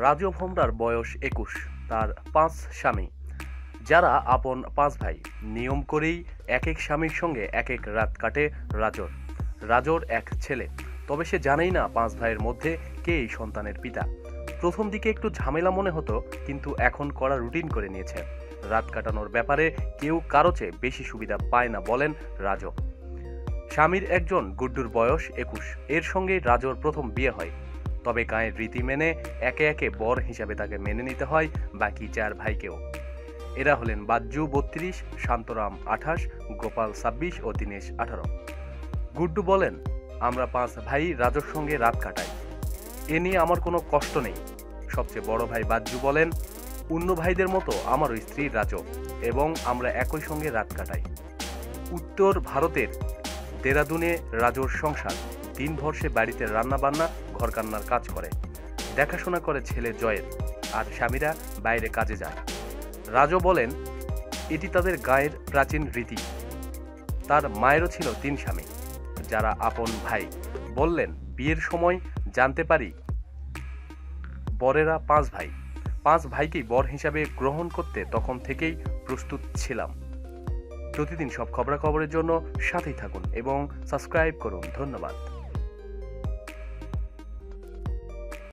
রাজু ভোমরার বয়স একুশ, তার পাঁচ স্বামী। যারা আপন পাঁচ ভাই, নিয়ম করেই এক এক স্বামীর সঙ্গে এক এক রাত কাটে রাজর। রাজর এক ছেলে। তবে সে জানেই না পাঁচ ভাইয়ের মধ্যে কে এই সন্তানের পিতা। প্রথম দিকে একটু ঝামেলা মনে হতো, কিন্তু এখন করা রুটিন করে নিয়েছে। রাত কাটানোর ব্যাপারে কেউ কারও চেয়ে বেশি সুবিধা পায় না বলেন রাজো স্বামীর একজন গুড্ডুর বয়স একুশ। এর সঙ্গে রাজর প্রথম বিয়ে হয়। তবে গায়ের রীতি মেনে একে একে বর হিসাবে তাকে মেনে নিতে হয় বাকি চার ভাইকেও। এরা হলেন বাজ্জু বত্রিশ, শান্তরাম আঠাশ, গোপাল ছাব্বিশ ও দীনেশ আঠারো। গুড্ডু বলেন, আমরা পাঁচ ভাই রাজোর সঙ্গে রাত কাটাই। এ নিয়ে আমার কোনো কষ্ট নেই। সবচেয়ে বড় ভাই বাজ্জু বলেন, অন্য ভাইদের মতো আমারও স্ত্রী রাজক এবং আমরা একই সঙ্গে রাত কাটাই। উত্তর ভারতের দেরাদুনে রাজোর সংসার। দিনভর সে বাড়িতে রান্না বান্না ঘরকান্নার কাজ করে। দেখাশোনা করে ছেলে জয়ের। আর স্বামীরা বাইরে কাজে যায়। রাজো বলেন, এটি তাদের গায়ের প্রাচীন রীতি। তার মায়েরও ছিল তিন স্বামী, যারা আপন ভাই। বললেন, বিয়ের সময় জানতে পারি, বরেরা পাঁচ ভাই। পাঁচ ভাইকেই বর হিসাবে গ্রহণ করতে তখন থেকেই প্রস্তুত ছিলাম। প্রতিদিন সব খবরাখবরের জন্য সাথেই থাকুন এবং সাবস্ক্রাইব করুন। ধন্যবাদ।